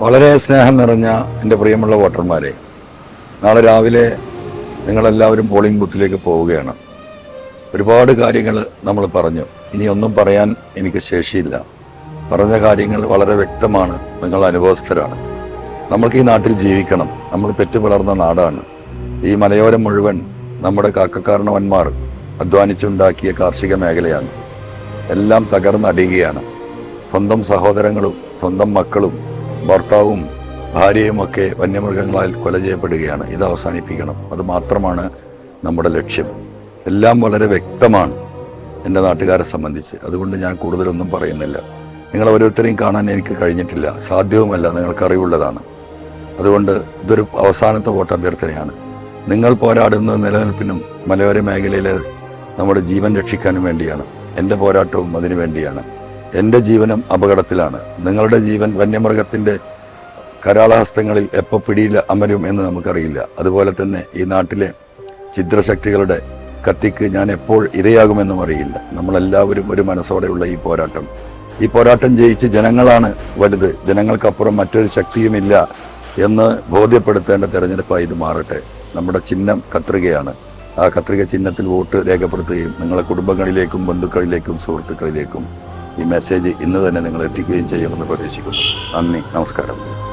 വളരെ സ്നേഹം നിറഞ്ഞ എന്റെ പ്രിയമുള്ള വോട്ടർമാരെ നാളെ രാവിലെ നിങ്ങളെല്ലാവരും പോളിംഗ് ബൂത്തിലേക്ക് പോവുകയാണ്. ഒരുപാട് കാര്യങ്ങൾ നമ്മൾ പറഞ്ഞു. ഇനി ഒന്നും പറയാൻ എനിക്ക് ശേഷിയില്ല. പറഞ്ഞ കാര്യങ്ങൾ വളരെ വ്യക്തമാണ്. നിങ്ങൾ അനുഭവസ്ഥരാണ്. നമ്മൾക്ക് ഈ നാട്ടിൽ ജീവിക്കണം. നമ്മൾ പെറ്റു വളർന്ന നാടാണ്. ഈ മലയോരം മുഴുവൻ നമ്മുടെ കാക്കക്കാരണവന്മാർ അധ്വാനിച്ചുണ്ടാക്കിയ കാർഷിക മേഖലയാണ്. എല്ലാം തകർന്നടിയുകയാണ്. സ്വന്തം സഹോദരങ്ങളും സ്വന്തം മക്കളും ഭർത്താവും ഭാര്യയും ഒക്കെ വന്യമൃഗങ്ങളാൽ കൊല ചെയ്യപ്പെടുകയാണ്. ഇത് അവസാനിപ്പിക്കണം. അത് മാത്രമാണ് നമ്മുടെ ലക്ഷ്യം. എല്ലാം വളരെ വ്യക്തമാണ് എന്റെ നാട്ടുകാരെ സംബന്ധിച്ച്. അതുകൊണ്ട് ഞാൻ കൂടുതലൊന്നും പറയുന്നില്ല. നിങ്ങൾ ഓരോരുത്തരെയും കാണാൻ എനിക്ക് കഴിഞ്ഞിട്ടില്ല. സാധ്യവുമല്ല. നിങ്ങൾക്ക് അറിവുള്ളതാണ്. അതുകൊണ്ട് ഇതൊരു അവസാനത്തെ വോട്ട് അഭ്യർത്ഥനയാണ്. നിങ്ങൾ പോരാടുന്ന നിലനിൽപ്പിനും മലയോര മേഖലയിലെ നമ്മുടെ ജീവൻ രക്ഷിക്കാനും വേണ്ടിയാണ്. എന്റെ പോരാട്ടവും അതിനു വേണ്ടിയാണ്. എന്റെ ജീവനും അപകടത്തിലാണ്. നിങ്ങളുടെ ജീവൻ വന്യമൃഗത്തിന്റെ കരാളഹസ്തങ്ങളിൽ എപ്പോൾ പിടിയിൽ അമരും എന്ന് നമുക്കറിയില്ല. അതുപോലെ തന്നെ ഈ നാട്ടിലെ ചിദ്രശക്തികളുടെ കത്തിക്ക് ഞാൻ എപ്പോൾ ഇരയാകുമെന്നും അറിയില്ല. നമ്മളെല്ലാവരും ഒരു മനസ്സോടെയുള്ള ഈ പോരാട്ടം. ഈ പോരാട്ടം ജയിച്ച് ജനങ്ങളാണ് വലുത്. ജനങ്ങൾക്കപ്പുറം മറ്റൊരു ശക്തിയുമില്ല എന്ന് ബോധ്യപ്പെടുത്തേണ്ട തെരഞ്ഞെടുപ്പായി ഇത് മാറട്ടെ. നമ്മുടെ ചിഹ്നം കത്രികയാണ്. ആ കത്രിക ചിഹ്നത്തിൽ വോട്ട് രേഖപ്പെടുത്തുകയും നിങ്ങളെ കുടുംബങ്ങളിലേക്കും ബന്ധുക്കളിലേക്കും സുഹൃത്തുക്കളിലേക്കും ഈ മെസ്സേജ് ഇന്ന് തന്നെ നിങ്ങൾ എത്തിക്കുകയും ചെയ്യുമെന്ന് പ്രതീക്ഷിക്കുന്നു. നന്ദി നമസ്കാരം.